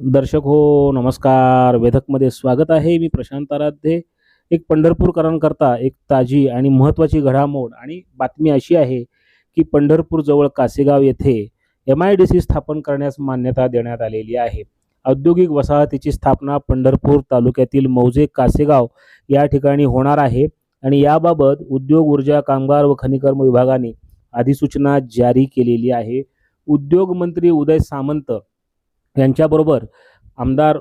दर्शक हो नमस्कार. वेधकमध्ये स्वागत आहे. मी प्रशांत आराध्ये. एक पंढरपूरकरांकरता एक ताजी आणि महत्त्वाची घडामोड आणि बातमी अशी आहे की पंढरपूरजवळ कासेगाव येथे एम आय डी सी स्थापन करण्यास मान्यता देण्यात आलेली आहे. औद्योगिक वसाहतीची स्थापना पंढरपूर तालुक्यातील मौजे कासेगाव या ठिकाणी होणार आहे आणि याबाबत उद्योग ऊर्जा कामगार व खनिकर्म विभागाने अधिसूचना जारी केलेली आहे. उद्योग मंत्री उदय सामंत यांच्याबरोबर आमदार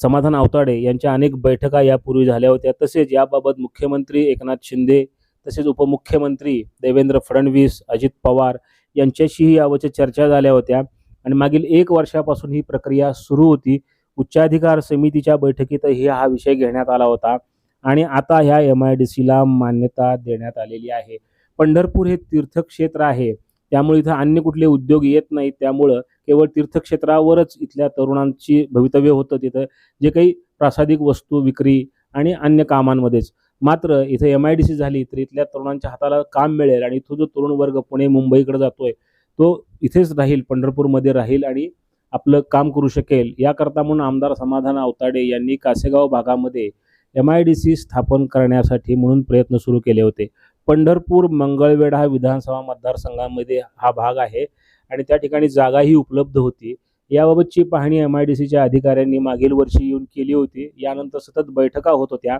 समाधान आवताडे यांच्या अनेक बैठका यापूर्वी झाल्या होत्या. तसेच याबाबत मुख्यमंत्री एकनाथ शिंदे तसेच उपमुख्यमंत्री देवेंद्र फडणवीस अजित पवार यांच्याशीही यावरच्या चर्चा झाल्या होत्या. आणि मागील एक वर्षापासून ही प्रक्रिया सुरू होती. उच्चाधिकार समितीच्या बैठकीतही हा विषय घेण्यात आला होता. आणि आता ह्या एम आय डी सीला मान्यता देण्यात आलेली आहे. पंढरपूर हे तीर्थक्षेत्र आहे. त्यामुळे इथं अन्य कुठले उद्योग येत नाहीत. त्यामुळं केवळ तीर्थक्षेत्रावरच इथल्या तरुणांची भवितव्य होतं तिथं. जे काही प्रासादिक वस्तू विक्री आणि अन्य कामांमध्येच. मात्र इथं एम आय डी सी झाली तर इथल्या तरुणांच्या हाताला काम मिळेल आणि इथं जो तरुण वर्ग पुणे मुंबईकडे जातोय तो इथेच राहील पंढरपूरमध्ये राहील आणि आपलं काम करू शकेल. याकरता म्हणून आमदार समाधान अवताडे यांनी कासेगाव भागामध्ये एम आय डी सी स्थापन करण्यासाठी म्हणून प्रयत्न सुरू केले होते. पंढरपूर मंगळवेढा विधानसभा मतदारसंघामध्ये हा भाग आहे आणि त्या ठिकाणी जागाही उपलब्ध होती. याबाबतची पाहणी एम आय डी सीच्या अधिकाऱ्यांनी मागील वर्षी येऊन केली होती. यानंतर सतत बैठका होत होत्या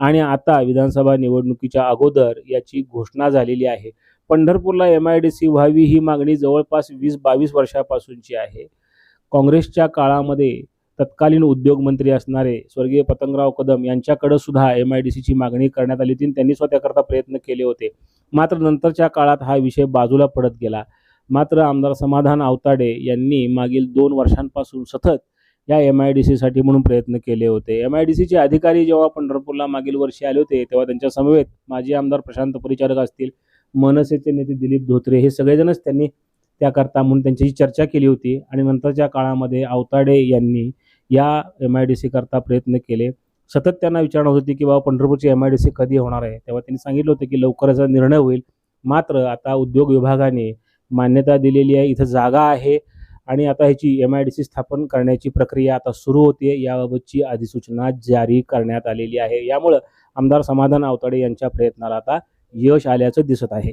आणि आता विधानसभा निवडणुकीच्या अगोदर याची घोषणा झालेली आहे. पंढरपूरला एम आय डी सी व्हावी ही मागणी जवळपास वीस बावीस वर्षापासूनची आहे. काँग्रेसच्या काळामध्ये तत्कालीन उद्योगमंत्री असणारे स्वर्गीय पतंगराव कदम यांच्याकडे सुद्धा एम आय डी सीची मागणी करण्यात आली होती आणि त्यांनी स्वतःकरता प्रयत्न केले होते. मात्र नंतरच्या काळात हा विषय बाजूला पडत गेला. मात्र आमदार समाधान आवताडे यांनी मागील दोन वर्षांपासून सतत या एम आय डी सीसाठी म्हणून प्रयत्न केले होते. एम आय डी सीचे अधिकारी जेव्हा पंढरपूरला मागील वर्षी आले होते तेव्हा त्यांच्या समवेत माजी आमदार प्रशांत परिचारक असतील मनसेचे नेते दिलीप धोत्रे हे सगळेजणच त्यांनी त्याकरता म्हणून त्यांच्याशी चर्चा केली होती आणि नंतरच्या काळामध्ये आवताडे यांनी या एम आय डी सी करता प्रयत्न केले. सतत त्यांना विचारणा होती की बाबा पंढरपूरची एम आय डी सी कधी होणार आहे? तेव्हा त्यांनी सांगितलं होतं की लवकरच निर्णय होईल. मात्र आता उद्योग विभागाने मान्यता दिलेली आहे इथं जागा आहे आणि आता ह्याची एम आय डी सी स्थापन करण्याची प्रक्रिया आता सुरू होते याबाबतची अधिसूचना जारी करण्यात आलेली आहे. यामुळं आमदार समाधान आवताडे यांच्या प्रयत्नाला आता यश आल्याचं दिसत आहे.